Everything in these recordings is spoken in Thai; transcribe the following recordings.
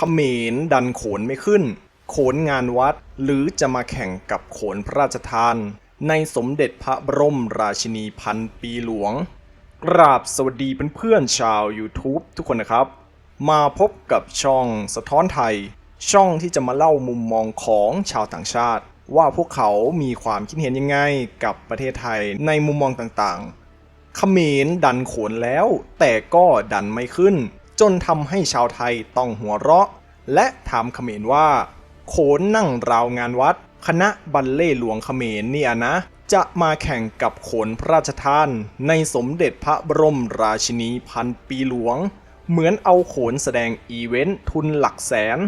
เขมรดันโขนไม่ขึ้น โขนงานวัดหรือจะมาแข่งกับโขนพระราชทาน ในสมเด็จพระบรมราชินีพันปีหลวง กราบสวัสดีเพื่อนๆชาว YouTube ทุกคนนะครับ มาพบกับช่องสะท้อนไทย ช่องที่จะมาเล่ามุมมองของชาวต่างชาติ ว่าพวกเขามีความคิดเห็นยังไงกับประเทศไทยในมุมมองต่างๆเขมรดันโขนแล้วแต่ก็ดันไม่ขึ้น จนทำให้ชาวไทยต้องหัวเราะ และถามเขมรว่า โขนนั่งราวงานวัด คณะบัลเล่หลวงเขมรเนี่ยนะ จะมาแข่งกับโขนพระราชทาน ในสมเด็จพระบรมราชินีพันปีหลวง เหมือนเอาโขนแสดงอีเวนต์ทุนหลักแสน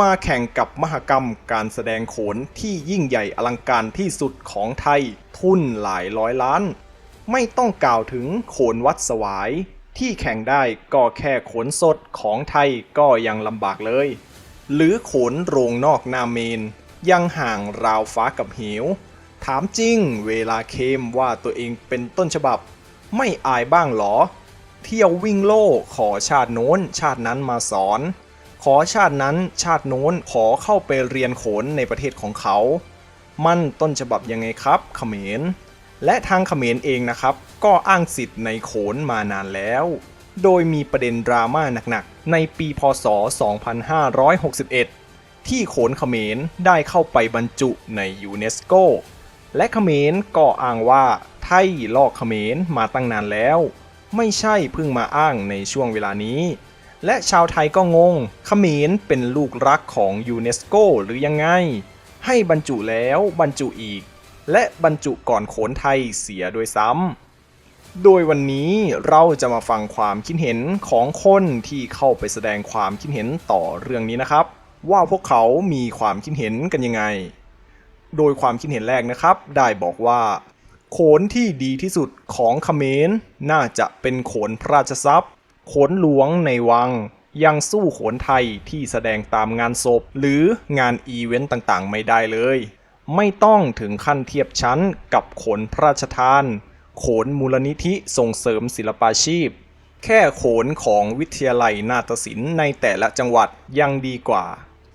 มาแข่งกับมหกรรมการแสดงโขนที่ยิ่งใหญ่อลังการที่สุดของไทย ทุนหลายร้อยล้าน ไม่ต้องกล่าวถึงโขนวัดสวาย ที่แข่งได้ก็แค่ขนสดของไทยก็ยังลำบากเลย หรือขนโรงนอกนาเมน ยังห่างราวฟ้ากับเหว ถามจริงเวลาเคมว่าตัวเองเป็นต้นฉบับ ไม่อายบ้างหรอ เที่ยววิ่งโล่ขอชาติโน้นชาตินั้นมาสอน ขอชาตินั้นชาติโน้นขอเข้าไปเรียนขนในประเทศของเขา มันต้นฉบับยังไงครับเขมร และทางเขมรเองนะครับ ก็อ้างสิทธิ์ในโขนมานานแล้ว โดยมีประเด็นดราม่าหนักๆ ในปีพศ 2561 ที่โขนเขมรได้เข้าไปบรรจุในยูเนสโก และเขมรก็อ้างว่าไทยลอกเขมรมาตั้งนานแล้ว ไม่ใช่เพิ่งมาอ้างในช่วงเวลานี้ และชาวไทยก็งงเขมรเป็นลูกรักของยูเนสโกหรือยังไง ให้บรรจุแล้วบรรจุอีก และบรรจุก่อนโขนไทยเสียโดยซ้ำ โดยวันนี้เราจะมาฟังความคิดเห็นของคนที่เข้าไปแสดงความคิดเห็นต่อเรื่องนี้นะครับ ว่าพวกเขามีความคิดเห็นกันยังไง โดยความคิดเห็นแรกนะครับ ได้บอกว่าโขนที่ดีที่สุดของเขมรน่าจะเป็นโขนพระราชทรัพย์ โขนหลวงในวัง ยังสู้โขนไทยที่แสดงตามงานศพ หรืองานอีเวนต์ต่างๆ ไม่ได้เลย ไม่ต้องถึงขั้นเทียบชั้นกับโขนพระราชทาน โขนมูลนิธิส่งเสริมศิลปาชีพ แค่โขนของวิทยาลัยนาฏศิลป์ในแต่ละจังหวัดยังดีกว่า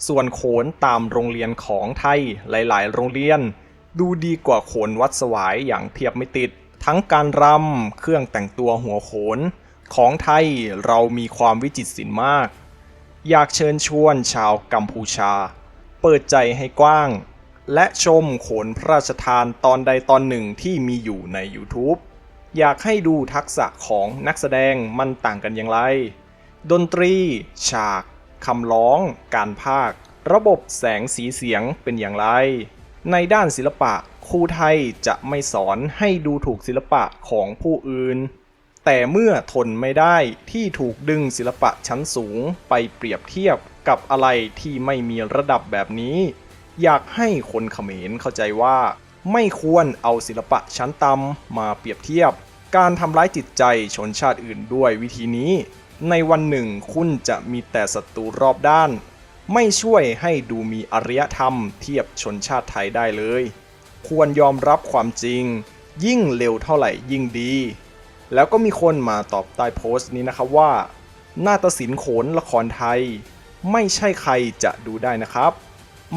ส่วนโขนตามโรงเรียนของไทยหลาย ๆ โรงเรียน ดูดีกว่าโขนวัดสวายอย่างเทียบไม่ติด ทั้งการรำเครื่องแต่งตัวหัวโขน ของไทยเรามีความวิจิตรศิลป์มาก อยากเชิญชวนชาวกัมพูชา เปิดใจให้กว้าง และชมโขนพระราชทานตอนใดตอนหนึ่งที่มีอยู่ใน YouTube อยากให้ดูทักษะของนักแสดงมันต่างกันอย่างไร ดนตรี ฉาก คำร้อง การพากระบบแสงสีเสียงเป็นอย่างไร ในด้านศิลปะครูไทยจะไม่สอนให้ดูถูกศิลปะของผู้อื่น แต่เมื่อทนไม่ได้ที่ถูกดึงศิลปะชั้นสูงไปเปรียบเทียบกับอะไรที่ไม่มีระดับแบบนี้ อยากให้คนเขมรเข้าใจว่า ไม่ควรเอาศิลปะชั้นต่ำมาเปรียบเทียบ การทำร้ายจิตใจชนชาติอื่นด้วยวิธีนี้ ในวันหนึ่งคุณจะมีแต่ศัตรูรอบด้าน ไม่ช่วยให้ดูมีอารยธรรมเทียบชนชาติไทยได้เลย ควรยอมรับความจริง ยิ่งเร็วเท่าไหร่ยิ่งดี แล้วก็มีคนมาตอบใต้โพสต์นี้นะครับว่านาฏศิลป์โขนละครไทย ไม่ใช่ใครจะดูได้นะครับ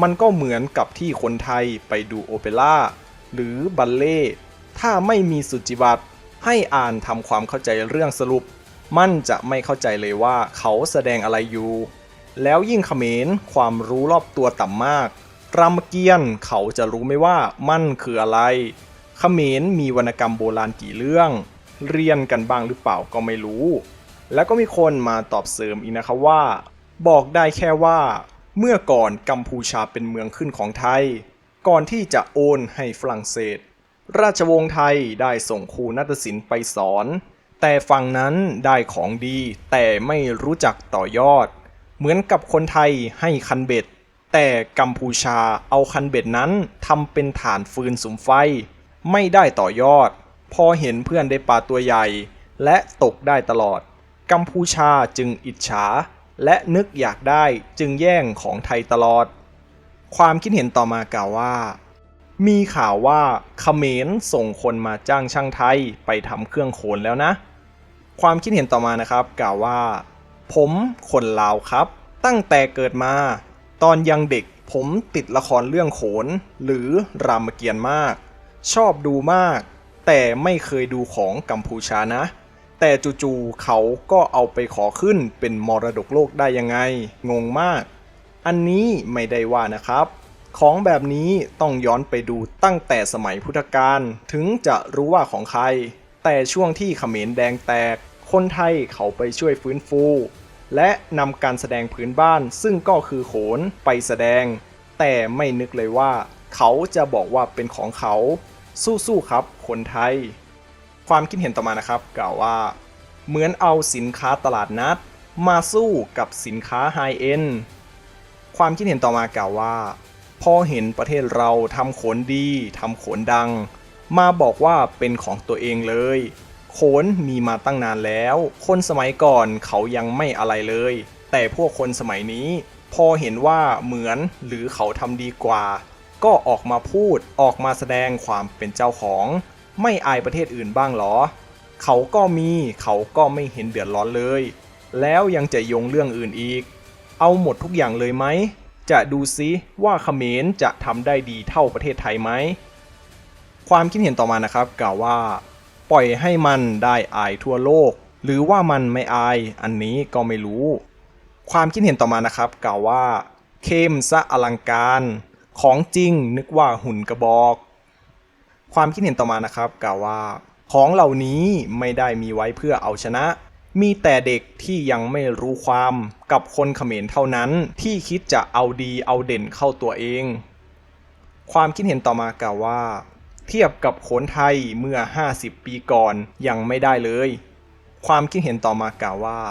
มันก็เหมือนกับที่คนไทยไปดูโอเปร่าหรือบัลเล่ถ้าไม่มีสุจิบัตให้อ่านทำความเข้าใจเรื่องสรุป มันจะไม่เข้าใจเลยว่าเขาแสดงอะไรอยู่ แล้วยิ่งเขมรความรู้รอบตัวต่ำมาก รามเกียรติ์เขาจะรู้ไหมว่ามันคืออะไรเขมรมีวรรณกรรมโบราณกี่เรื่อง เรียนกันบ้างหรือเปล่าก็ไม่รู้ แล้วก็มีคนมาตอบเสริมอีกนะครับว่า บอกได้แค่ว่า เมื่อก่อนกัมพูชาเป็นเมืองขึ้นของไทย ก่อนที่จะโอนให้ฝรั่งเศส ราชวงศ์ไทยได้ส่งครูนาฏศิลป์ไปสอน แต่ฝั่งนั้นได้ของดีแต่ไม่รู้จักต่อยอด เหมือนกับคนไทยให้คันเบ็ด แต่กัมพูชาเอาคันเบ็ดนั้นทำเป็นฐานฟืนสุมไฟ ไม่ได้ต่อยอด พอเห็นเพื่อนได้ปลาตัวใหญ่ และตกได้ตลอด กัมพูชาจึงอิจฉา และนึกอยากได้จึงแย่งของไทยตลอด ความคิดเห็นต่อมากล่าวว่า มีข่าวว่าเขมรส่งคนมาจ้างช่างไทยไปทำเครื่องโขนแล้วนะ ความคิดเห็นต่อมานะครับกล่าวว่า ผมคนลาวครับ ตั้งแต่เกิดมา ตอนยังเด็กผมติดละครเรื่องโขน หรือรามเกียรติ์มาก ชอบดูมาก แต่ไม่เคยดูของกัมพูชานะ แต่จู่ๆเขาก็เอาไปขอขึ้นเป็นมรดกโลกได้ยังไง งงมาก อันนี้ไม่ได้ว่านะครับ ของแบบนี้ต้องย้อนไปดูตั้งแต่สมัยพุทธกาลถึงจะรู้ว่าของใคร แต่ช่วงที่เขมรแดงแตก คนไทยเขาไปช่วยฟื้นฟู และนำการแสดงพื้นบ้านซึ่งก็คือโขนไปแสดง แต่ไม่นึกเลยว่า เขาจะบอกว่าเป็นของเขา สู้ๆครับ คนไทย ความคิดเห็นต่อมานะครับ กล่าวว่า เหมือนเอาสินค้าตลาดนัด มาสู้กับสินค้าไฮเอ็นความคิดเห็นต่อมากล่าวว่า พอเห็นประเทศเราทำขนดีทำขนดัง มาบอกว่าเป็นของตัวเองเลยโขนมีมาตั้งนานแล้ว คนสมัยก่อนเขายังไม่อะไรเลย แต่พวกคนสมัยนี้ พอเห็นว่าเหมือนหรือเขาทำดีกว่า ก็ออกมาพูดออกมาแสดงความเป็นเจ้าของ ไม่อายประเทศอื่นบ้างหรอ เขาก็มีเขาก็ไม่เห็นเดือดร้อนเลย แล้วยังจะโยงเรื่องอื่นอีก เอาหมดทุกอย่างเลยไหม จะดูซิว่าเขมรจะทำได้ดีเท่าประเทศไทยไหม ความคิดเห็นต่อมานะครับกล่าวว่า ปล่อยให้มันได้อายทั่วโลก หรือว่ามันไม่อายอันนี้ก็ไม่รู้ ความคิดเห็นต่อมานะครับกล่าวว่าเข้มซะอลังการ ของจริงนึกว่าหุ่นกระบอก ความคิดเห็นต่อมานะครับกล่าวว่าของเหล่านี้ไม่ได้มีไว้เพื่อเอาชนะ มีแต่เด็กที่ยังไม่รู้ความกับคนเขมรเท่านั้นที่คิดจะเอาดีเอาเด่นเข้าตัวเอง ความคิดเห็นต่อมากล่าวว่า เทียบกับโขนไทยเมื่อ 50 ปีก่อนยังไม่ได้เลย ความคิดเห็นต่อมากล่าวว่า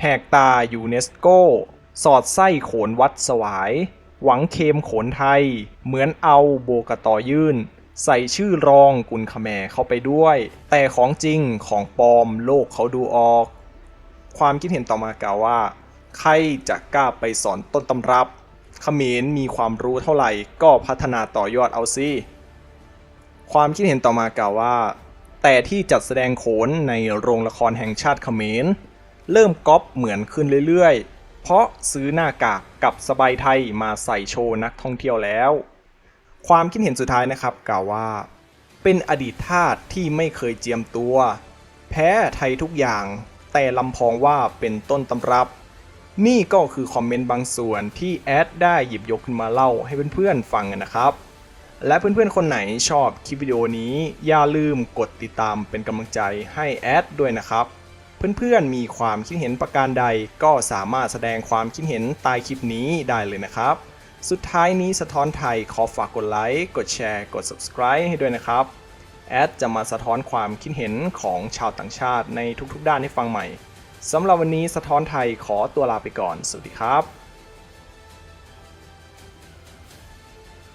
แหกตายูเนสโกสอดไส้โขนวัดสวาย หวังเคมโขนไทย เหมือนเอาโบกตอยื่น ใส่ชื่อรองกุลขแมเข้าไปด้วย แต่ของจริงของปลอมโลกเขาดูออก ความคิดเห็นต่อมากล่าวว่า ใครจะกล้าไปสอนต้นตำรับเขมรมีความรู้เท่าไหร่ก็พัฒนาต่อยอดเอาสิความคิดเห็นต่อมากล่าวว่า แต่ที่จัดแสดงโขนในโรงละครแห่งชาติเขมร เริ่มก๊อปเหมือนขึ้นเรื่อยๆ เพราะซื้อหน้ากากกับสบายไทยมาใส่โชว์นักท่องเที่ยวแล้ว ความคิดเห็นสุดท้ายนะครับกล่าวว่า เป็นอดีตทาสที่ไม่เคยเจียมตัว แพ้ไทยทุกอย่าง แต่ลำพองว่าเป็นต้นตำรับ นี่ก็คือคอมเมนต์บางส่วนที่แอดได้หยิบยกขึ้นมาเล่าให้เพื่อนๆฟังกันนะครับ และเพื่อนๆคนไหนชอบคลิปวิดีโอนี้อย่าลืมกดติดตามเป็นกำลังใจให้แอดด้วยนะครับเพื่อนๆ มีความคิดเห็นประการใดก็สามารถแสดงความคิดเห็นใต้คลิปนี้ได้เลยนะครับ สุดท้ายนี้สะท้อนไทยขอฝากกดไลค์กดแชร์ กด subscribe ให้ด้วยนะครับ แอดจะมาสะท้อนความคิดเห็นของชาวต่างชาติในทุกๆ ด้านให้ฟังใหม่สำหรับวันนี้สะท้อนไทยขอตัวลาไปก่อน สวัสดีครับ